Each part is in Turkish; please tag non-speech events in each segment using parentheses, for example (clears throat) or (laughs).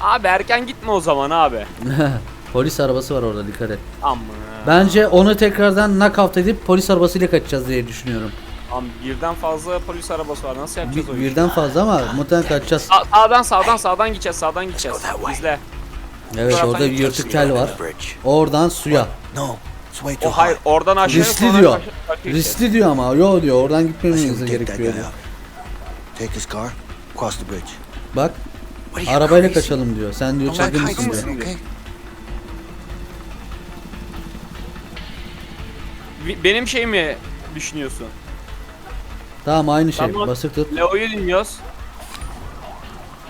Abi erken gitme o zaman abi. (laughs) Polis arabası var orada dikkat et. Amma. Bence onu tekrardan knockout edip polis arabasıyla kaçacağız diye düşünüyorum. Am birden fazla polis arabası var. Nasıl yapacağız o Bir, işi? birden fazla ama muhtemelen kaçacağız. Sa- sağdan sağdan sağdan gideceğiz. Sağdan gideceğiz. İzle. Evet taraftan orada bir gideceğiz. yırtık tel var. Oradan suya. No, it's way O hayır oradan aşağıya Riskli sonra diyor. gideceğiz. Riskli diyor ama. Yo diyor oradan I gitmemeniz should take that gerekiyor. guy diyor. out. Take his car, cross the bridge. Bak arabayla crazy? kaçalım diyor. Sen diyor çılgın mısın diyor. Benim şey mi düşünüyorsun? Tamam aynı şey. Tamam. Basık tut. Leo'yu dinliyoruz.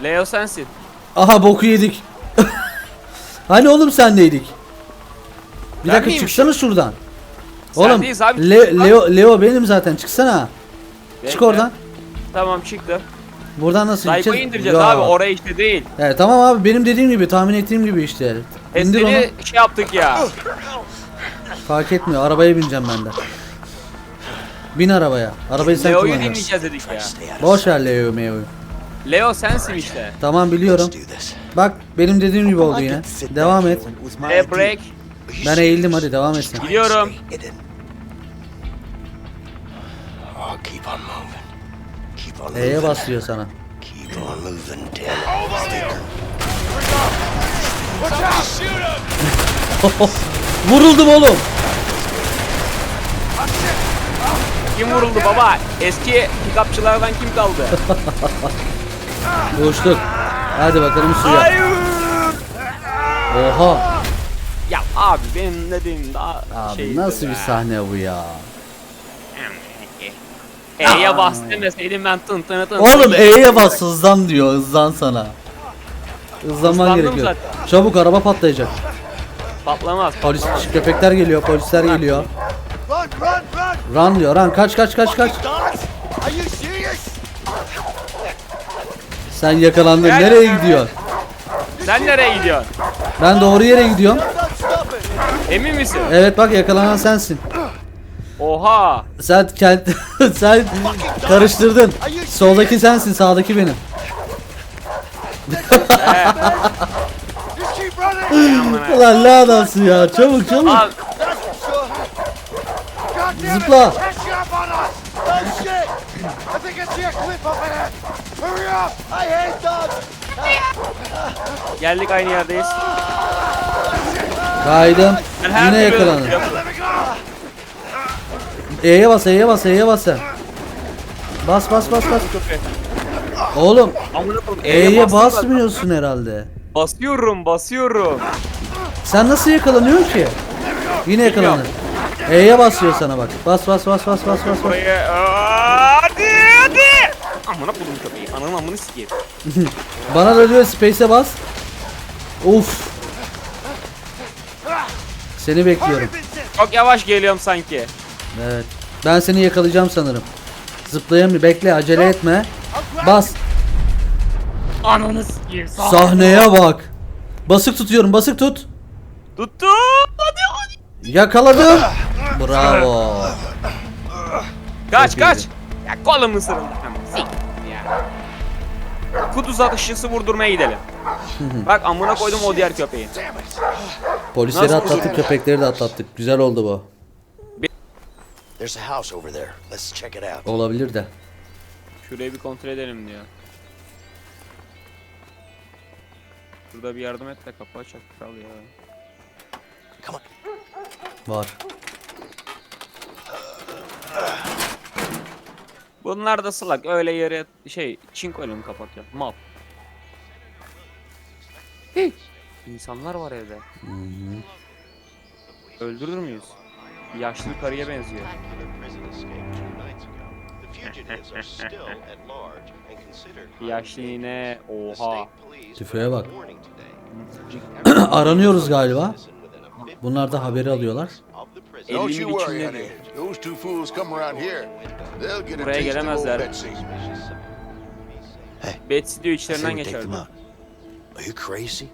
Leo sensin. Aha boku yedik. (laughs) hani oğlum sendeydik. Bir Ben dakika miymişim? çıksana şuradan. Sendeyiz Oğlum abi, Le- çık lan. Leo Leo benim zaten çıksana. Çık Bekle. oradan. Tamam çıktı. Buradan nasıl Sayfayı gideceğiz? indireceğiz Ya. abi oraya işte değil. Evet tamam abi benim dediğim gibi tahmin ettiğim gibi işte. İndir onu. Testleri şey yaptık ya. Fark etmiyor. Arabaya bineceğim ben de. Bin arabaya. Arabayı sen Leo'yu kullanacaksın. dinleyeceğiz dedik ya. Boş ver Leo'yu Meo'yu. Leo sensin işte. Tamam biliyorum. Bak benim dediğim gibi oldu yine. Devam et. E break. Ben eğildim hadi devam etsin. try and Gidiyorum. E'ye moving. bas diyor sana. (laughs) Vuruldum oğlum. Kim vuruldu baba? Eski pikapçılardan kim kaldı? (laughs) Uçtuk. Hadi bakalım suya. Oha. Ya abi benim dediğim daha Abi şeydi nasıl be. bir sahne bu ya. E'ye bas demeseydim ben tın tını tın. Oğlum E'ye bas hızlan diyor hızlan sana. Hızlanman Hızlandım gerekiyor. zaten. Çabuk araba patlayacak. Patlamaz. Polis patlamaz. köpekler geliyor, polisler geliyor. Run, run, run! Run diyor, run kaç kaç kaç kaç. Dogs! Are you serious? Sen yakalandın. Gel, Nereye gidiyorsun? Sen nereye gidiyorsun? Ben doğru yere gidiyorum. Not stopping. Emin misin? Evet bak yakalanan sensin. Oha. Sen kent (laughs) sen karıştırdın. Soldaki sensin, sağdaki benim. Running! Ulan ne adamsın ya. Çabuk çabuk. İt! Zıpla. Geldik aynı yerdeyiz. Kaydım. Ben her Yine türlü E'ye bas, E'ye bas, E'ye bas sen. Bas bas bas bas. Oğlum Amına koyayım. E'ye bastım zaten. basmıyorsun herhalde. Basıyorum, basıyorum. Sen nasıl yakalanıyorsun ki? Yine yakalandın. E'ye basıyor sana bak. Bas bas bas bas bas bas. bas. Buraya Aa, hadi hadi. Amına koydum köpeği. Ananın amını sikeyim. (laughs) Bana da diyor space'e bas. Uf. Seni bekliyorum. Çok yavaş geliyorum sanki. Evet. Ben seni yakalayacağım sanırım. Zıplayamıyor. Bekle acele etme. Bas. Ananı sikeyim. Sahneye bak. Basık tutuyorum. Basık tut. Tuttum. Hadi hadi. Yakaladım. Bravo. Kaç Çok kaç. iyiydi. Ya kolum ısırıldı. Tamam, ya. Kuduz atışçısı vurdurmaya gidelim. (laughs) Bak amına koydum o diğer köpeği. Polisleri Nasıl atlattık, köpekleri de atlattık. Güzel oldu bu. There's a house over there. Let's check it out. Olabilir de. Şurayı bir kontrol edelim diyor. Şurada bir yardım et de kapı açak kral ya. Come on. Var. Bunlar da salak öyle yere şey çinkoyla mı kapatıyor? Mal. Hey! İnsanlar var evde. Öldürür müyüz? Yaşlı karıya benziyor. (laughs) Yaşlı yine oha. Tüfeğe bak. (clears throat) Aranıyoruz galiba. Citizen within a 50 Bunlar da haberi alıyorlar. of the prison. 50 Don't mil you worry, içinde honey. diyor. Those two fools come around here. They'll get a Buraya gelemezler. Betsy. Betsy diyor içlerinden geçerdi. Are you crazy?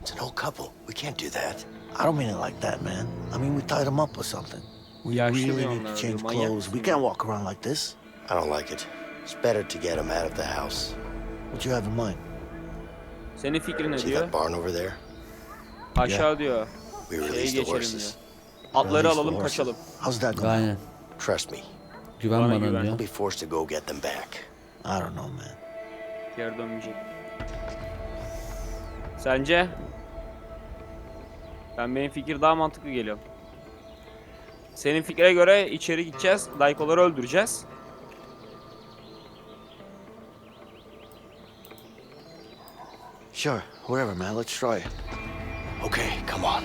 It's an old couple. We can't do that. I don't mean it like that, man. I mean we tied them up or something. We bir need to change clothes. We can't walk around like this. I don't like it. It's better to get them out of the house. What you have in mind? Senin fikrin ne See diyor? that barn over there? Aşağı diyor. We release the geçelim horses. Atları Release the alalım horses. kaçalım. How's that going? Aynen. Trust me. Güven Bana bana, güven. diyor. I'll be forced to go get them back. I don't know, man. Geri dönmeyecek. Sence? Ben benim fikir daha mantıklı geliyor. Senin fikre göre içeri gideceğiz. Daykoları öldüreceğiz. Sure, whatever, man. Let's try it. Okay, come on.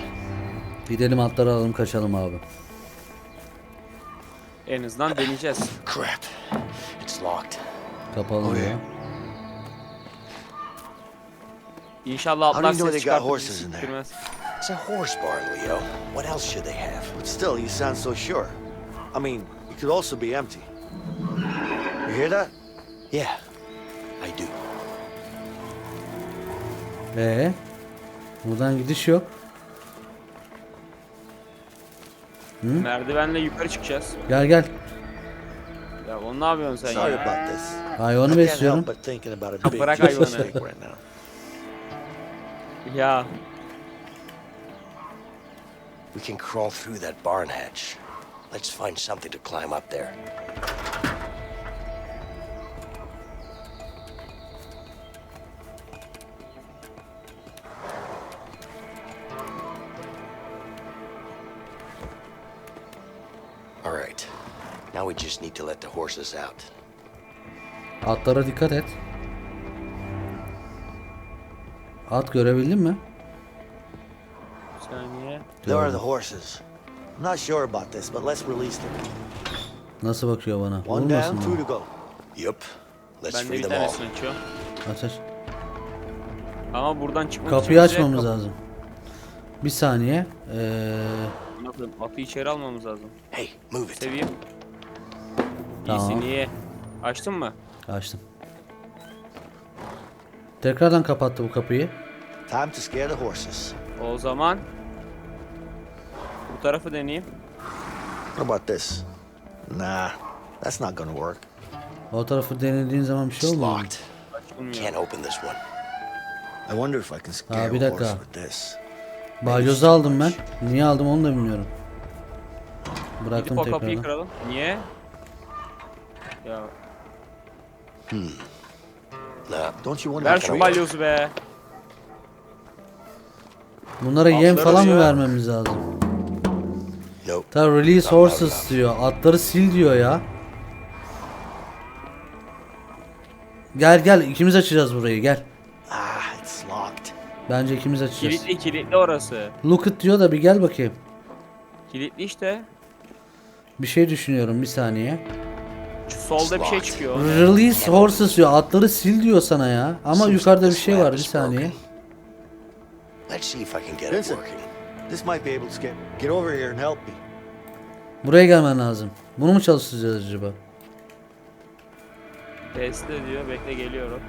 Gidelim atları alalım kaçalım abi. En azından deneyeceğiz. Crap. It's locked. Kapalım Oh, yeah. İnşallah atlar ses horses bizi siktirmez. It's a horse barn, Leo. What else should they have? But still, you sound so sure. I mean, it could also be empty. You hear that? Yeah, I do. Ee, buradan gidiş yok. Merdivenle yukarı çıkacağız. Gel gel. Ya onu ne yapıyorsun sen Sorry ya? about this. Hayvanı I can't besliyorum. help but thinking about a big Bırak hayvanı. mistake (laughs) right now. Ya We can crawl through that barn hatch. Let's find something to climb up there. All right. Now we just need to let the horses out. Atlara dikkat et. At görebildin mi? There are the horses. I'm not sure about this, but let's release them. Nasıl bakıyor bana? One Vurmasın down, two mı? to go. Yup. Let's Ben de free bir them all. tanesini. Aç aç. Ama buradan çıkmak Kapıyı bize açmamız kap- lazım. Bir saniye. Ee? Atı içeri almamız lazım. Hey, move it. Seveyim. Tamam. İyisin iyi. Açtın mı? açtım. Tekrardan kapattı bu kapıyı. Time to scare the horses. O zaman bu tarafı deneyeyim. What about this? Nah, that's not gonna work. O tarafı denediğin zaman bir şey It's olmuyor. mu? locked. Açılmıyor. Can't open this one. I wonder if I can scare bir a dakika. horse with this. Balyozu aldım ben. Niye aldım onu da bilmiyorum. Gidip Bıraktım o kapıyı tekrardan. kıralım. Niye? Ya Nah, Don't you wonder? ver if şu I- balyozu be. Bunlara yem Atları falan mı vermemiz lazım? Nope. Ta release horses diyor. Atları sil diyor ya. Gel gel ikimiz açacağız burayı gel. Ah, it's locked. Bence ikimiz açacağız. Kilitli kilitli orası. Look it diyor da bir gel bakayım. Kilitli işte. Bir şey düşünüyorum bir saniye. Solda bir şey çıkıyor. Release horses diyor. Atları sil diyor sana ya. Ama yukarıda bir şey var bir saniye. Let's see if I can get it working. This might be able to scare. Get over here and help me. Buraya gelmen lazım. Bunu mu çalıştıracağız acaba? Teste diyor. Bekle geliyorum.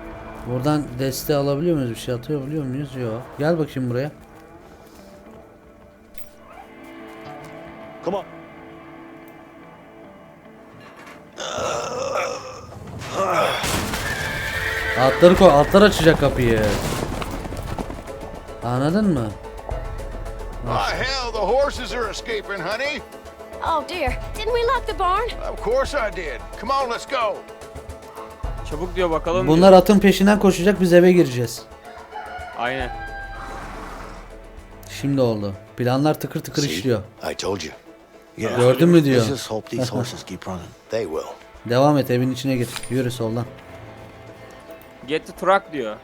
Buradan deste alabiliyor muyuz? Bir şey atabiliyor muyuz? Yok. Gel bakayım buraya. Come on. Atları koy. Atlar açacak kapıyı. Anladın mı? Ah, hell, the horses are escaping, honey. Oh dear, didn't we lock the barn? Of course I did. Come on, let's go. Çabuk diyor bakalım. Bunlar diyor. atın peşinden koşacak. Biz eve gireceğiz. Aynen. Şimdi oldu. Planlar tıkır tıkır See? işliyor. I told you. Yeah. Gördün mü diyor. Let's just hope these horses keep running. They will. Devam et evin içine gir. Yürü soldan. Get the truck diyor.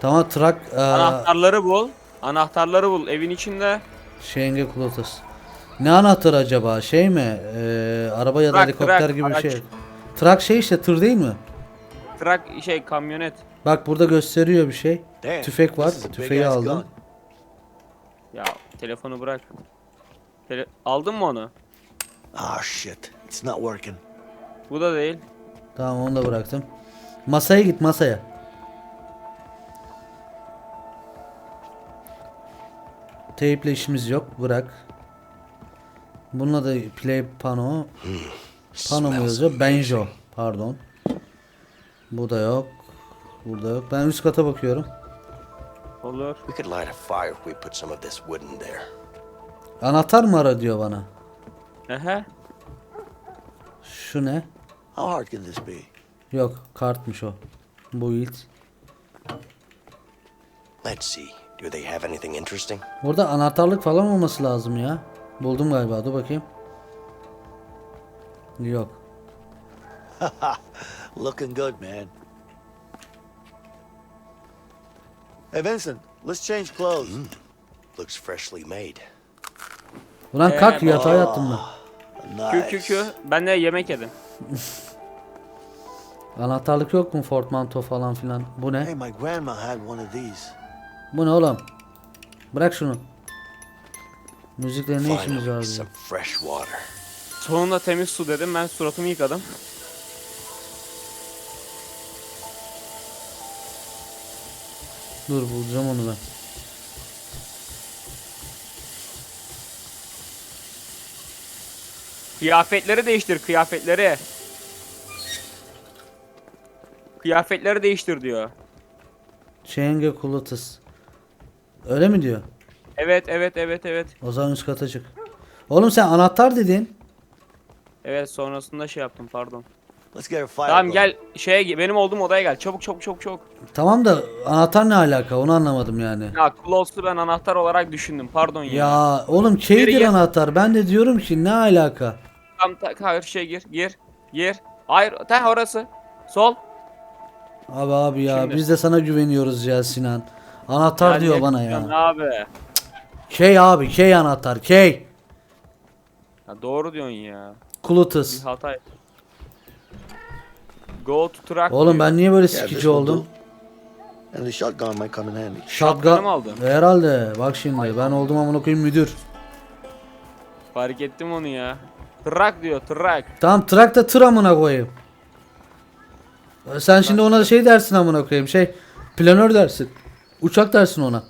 Tamam trak eee Anahtarları bul. Anahtarları bul. Evin içinde. Şenge Kulotas. Ne anahtarı acaba? Şey mi? Eee araba ya da Trak, helikopter trak, gibi bir şey. Trak şey işte tır değil mi? Truck şey kamyonet. Bak burada gösteriyor bir şey. Damn, Tüfek var. this is a big Tüfeği aldım. gun. Ya telefonu bırak. Tele- Aldın mı onu? Ah, shit. It's not working. Bu da değil. Tamam onu da bıraktım. Masaya git masaya. Teyple işimiz yok. Bırak. Bununla da play pano. Pano mu yazıyor? Benjo. Pardon. Bu da yok. Burada yok. Ben üst kata bakıyorum. Olur. We could light a fire if we put some of this wood in there. Anahtar mı ara diyor bana. Ehe. Şu ne? How hard can this be? Yok kartmış o. Bu it. Let's see. Do they have anything interesting? Burada anahtarlık falan olması lazım ya. Buldum galiba dur bakayım. Yok. (laughs) Looking good, man. Hey, Vincent, let's change clothes. Looks freshly made. Ulan kalk yatağa yattım ben. Kü kü kü. Ben de yemek yedim. (laughs) Anahtarlık yok mu Fortmanto falan filan? Bu Hey, ne? my grandma had one of these. Bu ne oğlum? Bırak şunu. Müzikle ne işimiz var water. Sonunda temiz su dedim. Ben suratımı yıkadım. Dur bulacağım onu ben. Kıyafetleri değiştir kıyafetleri. Kıyafetleri değiştir diyor. Çenge Kulutus. Öyle mi diyor? Evet evet evet evet. O zaman üst kata çık. Oğlum sen anahtar dedin. Evet sonrasında şey yaptım pardon. Let's get a fire Tamam gel şeye benim olduğum odaya gel. Çabuk çabuk çabuk çabuk. Tamam da anahtar ne alaka onu anlamadım yani. Ya Close'u ben anahtar olarak düşündüm. Pardon ya. Ya oğlum Geri keydir gel. anahtar. Ben de diyorum ki ne alaka? Tam ta- hayır şey gir gir gir. Hayır ta orası. Sol. Abi abi ya Şimdi. biz de sana güveniyoruz ya Sinan. Anahtar diyor bana ya. Abi. Key abi key anahtar key. Ya doğru diyorsun ya. Bir Kulutus. hata. Go to track. Oğlum diyor. ben niye böyle Yeah, this sikici will oldum? do. And the shotgun might come in handy. Shotgun. mı aldın? Herhalde. Bak şimdi ben oldum amına koyayım müdür. Fark ettim onu ya. Track diyor track. Tamam trakta tır amına koyayım. Sen şimdi ona şey dersin amına koyayım şey planör dersin. Uçak dersin ona.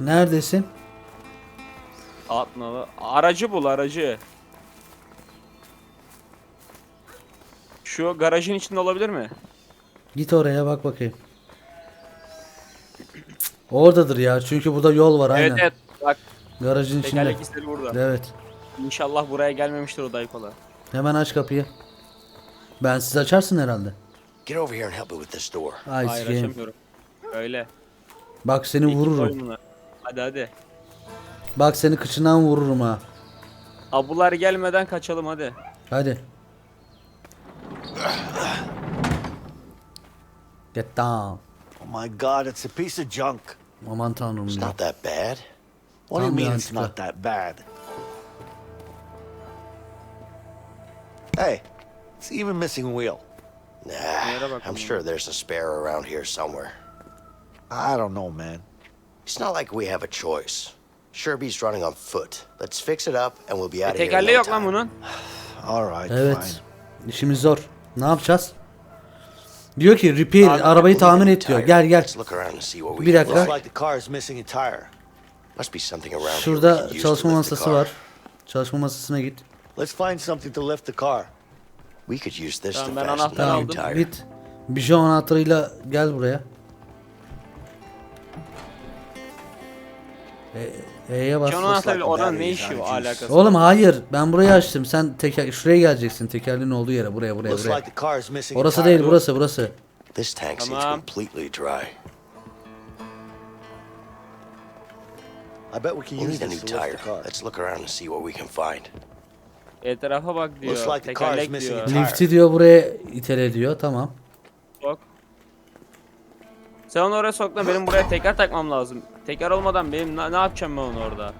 Neredesin? Atnalı. Aracı bul aracı. Şu garajın içinde olabilir mi? Git oraya bak bakayım. Oradadır ya çünkü burada yol var aynen. Evet evet. Bak Garajın içinde. tekerlek izleri burada. Evet. İnşallah buraya gelmemiştir o daykola. Hemen aç kapıyı. Ben siz açarsın herhalde. Get over here and help me with this door. Ice Hayır game. açamıyorum. Öyle. Bak seni İki vururum. oyununa. Hadi hadi. Bak seni kıçından vururum ha. Abular gelmeden kaçalım hadi. Hadi. Get down. Oh my god, it's a piece of junk. Aman tanrım It's ya. not that bad. What do you Tam bir mean it's not that bad? Hey, it's even missing a wheel. Nah, I'm sure there's a spare around here somewhere. I don't know, man. It's not like we have a choice. Sherby's running on foot. Let's fix it up and we'll be out E, of here. tekerleği yok lan bunun. All right, fine. Evet. İşimiz zor. Ne yapacağız? Diyor ki repair arabayı tamir et diyor. Gel gel. Let's look around and see what we Bir can dakika. Looks find. like the car is missing a tire. Must be something around here we Şurada can use to çalışma lift the masası car. var. Çalışma masasına git. Let's find something to lift the car. We could use this Tamam, to ben fasten anahtarı Tamam new aldım. tire. git. Bijon anahtarıyla gel buraya. E, E'ye bas. Şu looks anahtarıyla oranın ne işi var alakası? Oğlum hayır ben burayı açtım. Sen teker şuraya geleceksin tekerleğin olduğu yere buraya buraya Looks buraya. like the missing a Orası tire. değil burası burası. This tank seems Tamam. completely dry. I bet we can We'll use need a this new to lift tire. car. Let's look around and see what we can find. Etrafa bak diyor. Looks like the Tekerlek missing diyor. tire. Lifti diyor buraya itele diyor tamam. Sok. Sen onu oraya sok da benim buraya teker takmam lazım. Teker olmadan benim ne, ne yapacağım ben onu orada?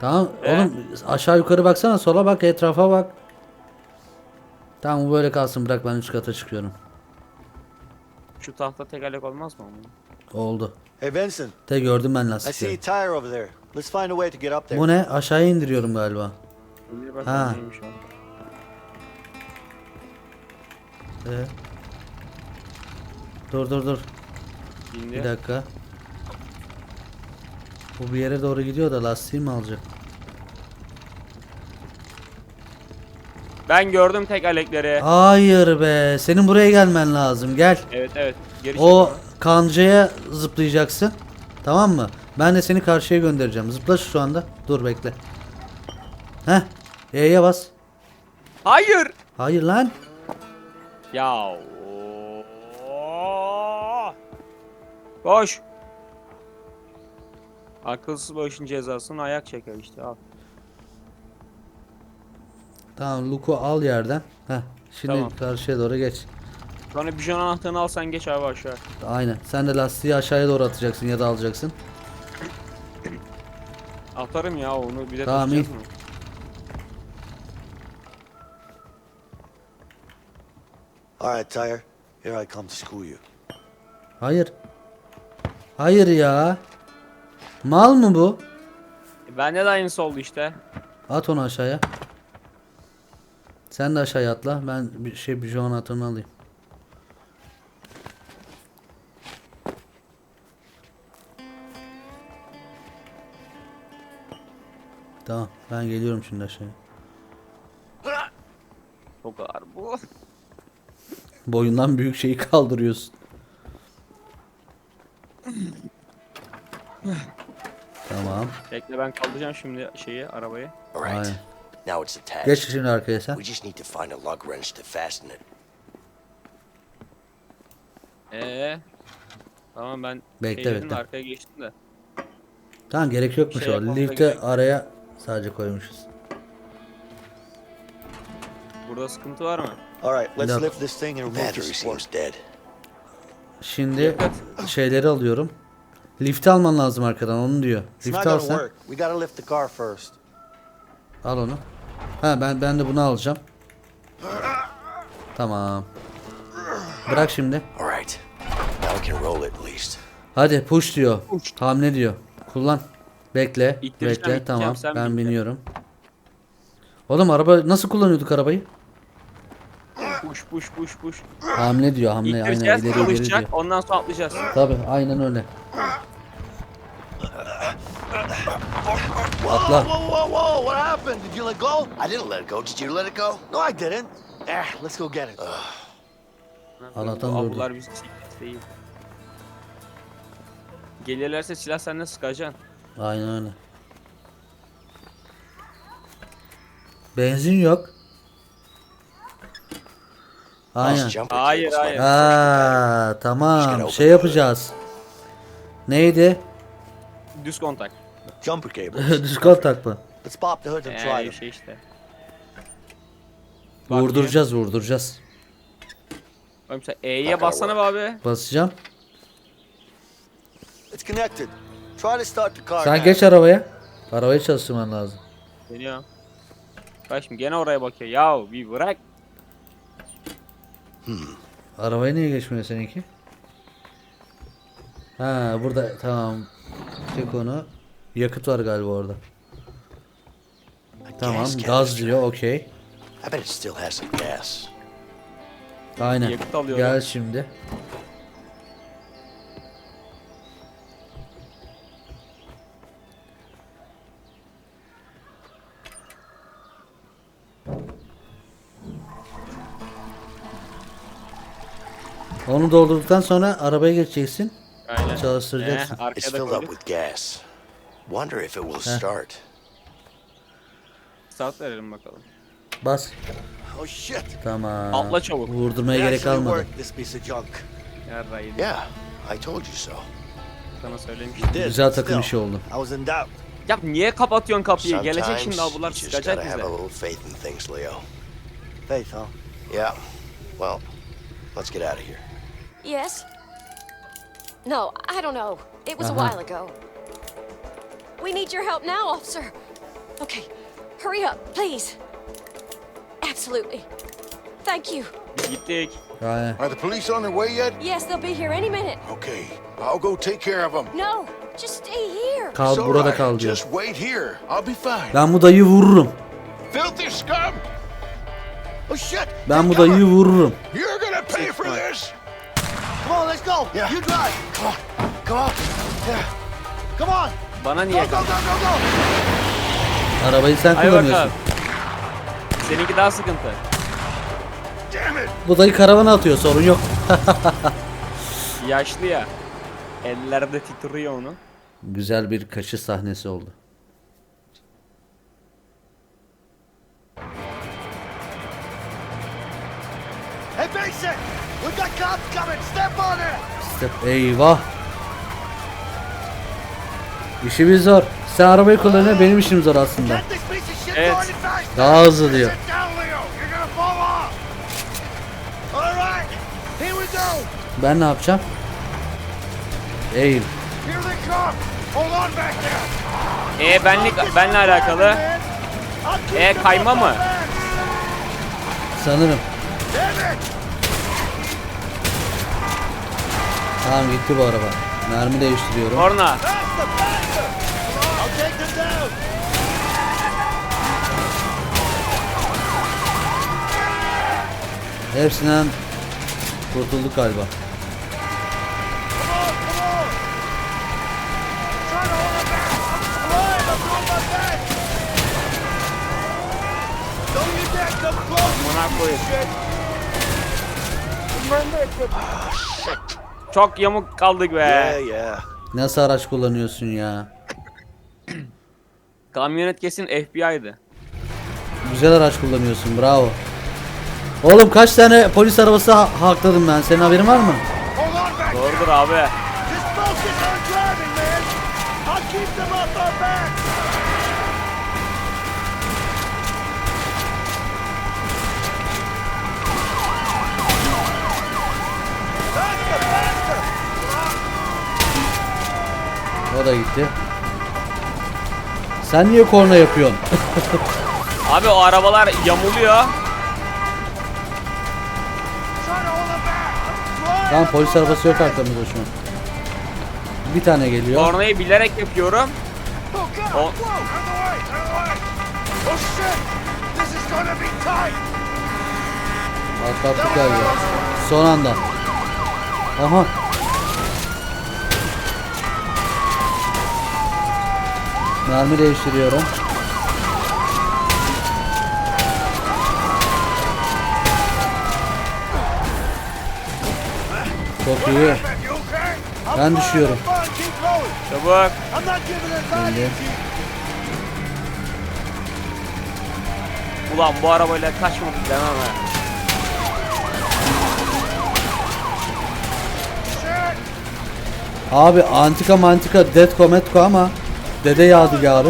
Tamam E? oğlum aşağı yukarı baksana sola bak etrafa bak. Tamam bu böyle kalsın bırak ben üst kata çıkıyorum. Şu tahta tekerlek olmaz mı? onun? Oldu. Hey Vincent, De gördüm ben I see a lastikleri. tire over there. Let's find a way to get up there. Bu ne? Aşağıya indiriyorum galiba. Bak Ha. neymiş o. Ee? Dur dur dur. İndi. Bir dakika. Bu bir yere doğru gidiyor da lastiği mi alacak? Ben gördüm tek alekleri. Hayır be. Senin buraya gelmen lazım. Gel. Evet evet. Geri O çekil. kancaya zıplayacaksın. Tamam mı? Ben de seni karşıya göndereceğim. Zıpla şu anda. Dur bekle. Heh. E'ye bas. Hayır. Hayır lan. Ya. Koş. Akılsız başın cezasını ayak çeker işte al. Tamam Luke'u al yerden. Heh. Şimdi Tamam. karşıya doğru geç. Sonra bijon anahtarını al sen geç abi aşağı. Aynen. Sen de lastiği aşağıya doğru atacaksın ya da alacaksın. Atarım ya onu bir de Tamam, tutacağız mı? All right, Tyre. Here I come to school you. Hayır. Hayır ya. Mal mı bu? E, Bende de aynısı oldu işte. At onu aşağıya. Sen de aşağıya atla. Ben bir şey bir John atını alayım. Tamam. Ben geliyorum şimdi aşağıya. Boyundan büyük şeyi kaldırıyorsun. tamam. Bekle ben kaldıracağım şimdi şeyi arabayı. All right. Aynen. Now it's attached. Geç şimdi arkaya sen. We just need to find a lug wrench to fasten it. Ee. Tamam ben Bekle, şey bekle. arkaya geçtim de. Tamam gerek yokmuş Şey o. yok. araya sadece koymuşuz. Burada sıkıntı var mı? All right, let's Look. lift this thing and remove the Battery support. seems dead. Şimdi şeyleri alıyorum. Lifti alman lazım arkadan onu diyor. Lifti car first. Al onu. Ha ben ben de bunu alacağım. Tamam. Bırak şimdi. All right. Now we can roll it at least. Hadi push diyor. Hamle diyor. Kullan. Bekle. İttireceğim, bekle. ittireceğim, Tamam. sen Ben bekle. biniyorum. Oğlum araba nasıl kullanıyorduk arabayı? Push push push push. Hamle diyor. Hamle aynen İttireceğiz, ileri ileri diyor. Ondan sonra atlayacağız. Tabi aynen öyle. Whoa, Atla. whoa, whoa, whoa! What happened? Did you let go? I didn't let it go. Did you let it go? No, I didn't. Eh, let's go get it. Allah'tan Bu durdu. Abular bizi siklet değil. Gelirlerse silah senden sıkacaksın. Aynen öyle. Benzin yok. Aynen. Hayır, hayır. Aa tamam. Şey yapacağız. Neydi? Düz kontak. Jumper cables. (laughs) Düz kontak mı? Let's pop the hood and try Ee, şey işte. Vurduracağız vurduracağız. Oğlum sen E'ye bassana be abi. Basacağım. It's connected. Try to start the car. Sen geç arabaya. Arabayı çalıştırman lazım. Deniyor. Bak şimdi gene oraya bakıyor. Ya bir bırak. Arabaya niye geçmiyor seninki? Ha burada tamam. Çek onu. Yakıt var galiba orada. Tamam gaz diyor okey. I bet it still has some gas. Aynen. Gel şimdi. Onu doldurduktan sonra arabaya geçeceksin. Aynen. Çalıştıracaksın. Ee, It's filled up koyduk. with gas. Wonder if it will start. Start verelim bakalım. Bas. Oh shit! Tamam. Atla çabuk. Vurdurmaya It gerek actually kalmadı. worked, this piece of junk. Yarraydı. Yeah, I told you so. Sana söylemiştim. Did, Güzel takım still, işi oldu. I was in doubt. Ya niye kapatıyorsun kapıyı? Sometimes Gelecek şimdi abular you just sıkacak gotta have bize. a little faith in things, Leo. Faith, huh? Yeah. Well, let's get out of here. Yes? No, I don't know. It was Uh-huh. a while ago. We need your help now, officer. Okay, hurry up, please. Absolutely. Thank you. Gittik. Aynen. Are the police on their way yet? Yes, they'll be here any minute. Okay, I'll go take care of them. No, just stay here. Kal burada kal diyor. Just wait here. I'll be fine. Ben bu dayıyı vururum. Filthy scum! Oh shit! Ben bu dayıyı vururum. You're go. Yeah. You drive. Come on, come on. Yeah. Come on. Bana Go, niye go, go, go, go. Arabayı sen Hadi kullanıyorsun. bakalım. Seninki daha sıkıntı. Bu dayı karavana atıyor sorun yok. (laughs) Yaşlı ya. Ellerde titriyor onu. Güzel bir kaçış sahnesi oldu. Hey, Mason! We got cops coming! Step on it! Step eyvah. İşimiz zor. Sen arabayı kullanıyor benim işim zor aslında. Evet. Daha hızlı diyor. Ben ne yapacağım? Eğil. E benlik benle alakalı. E kayma mı? Sanırım. Damn it! Tamam gitti bu araba. Mermi değiştiriyorum. Korna. Hepsinden kurtulduk galiba. Amına koyayım. Shit! Çok yamuk kaldık be. Yeah, yeah. Nasıl araç kullanıyorsun ya? Kamyonet kesin FBI'dı. Güzel araç kullanıyorsun bravo. Oğlum kaç tane polis arabası ha- hakladım ben. Senin haberin var mı? Hold on back there! Doğrudur abi. Just focus on driving, man! I'll keep them off our backs! O da gitti. Sen niye korna yapıyorsun? (laughs) Abi o arabalar yamuluyor. Tamam polis arabası yok arkamızda şu an. Bir tane geliyor. Kornayı bilerek yapıyorum. Tight! Atlattık galiba. Son anda. Aha. Mermi değiştiriyorum. Çok iyi. Ben düşüyorum. Çabuk. I'm not giving it that Şimdi. easy! Ulan bu arabayla kaçmadık demem ha. Abi antika mantika detko metko ama dede yadigarı.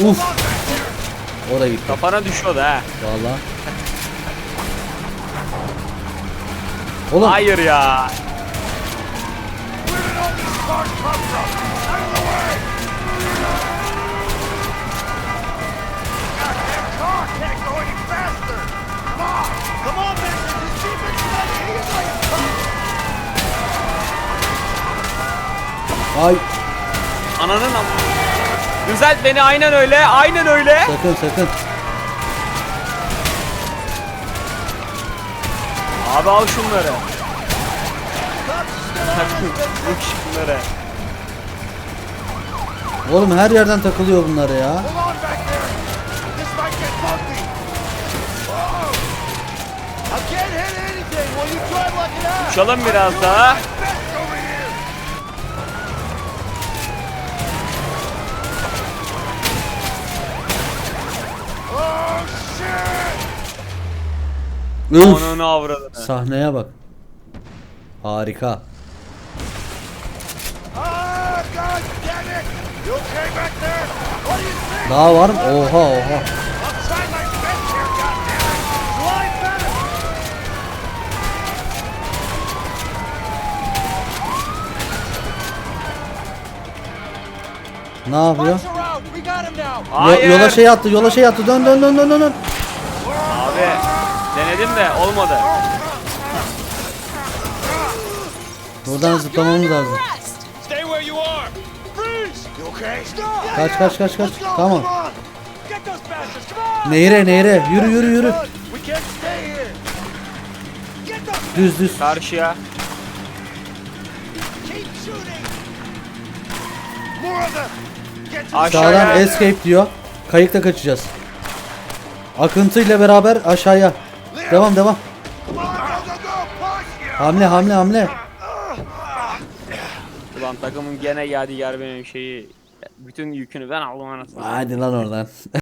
Uf. O da gitti. Kafana düşüyordu ha. Valla. (laughs) Oğlum Hayır ya. Ay Ananın am... Düzelt beni aynen öyle. Aynen öyle. sakın sakın. Abi al şunları. Bık şunları. Oğlum her yerden takılıyor bunlar ya. Hold on back there! This might get bumpy! Whoa! I can't hit anything! Will you drive like an ass? Uçalım biraz daha. Best over here! Oh shit! Üf. Avradını. Sahneye bak. Harika. Ah? Daha var mı? Oha oha. Ne yapıyor? Yo- Hayır. yola şey attı, yola şey attı. Dön dön dön dön dön. dön. Abi denedim de olmadı. Buradan zıplamamız lazım. Kaç kaç kaç kaç. Tamam. Nehire nehire. Yürü yürü yürü. Düz düz. Karşıya. Sağdan escape diyor. Kayıkla kaçacağız. Akıntıyla beraber aşağıya. Devam devam. Hamle hamle hamle. Ulan takımın gene yadigar benim şeyi. Bütün yükünü ben aldım anasını. Hadi lan oradan. (laughs)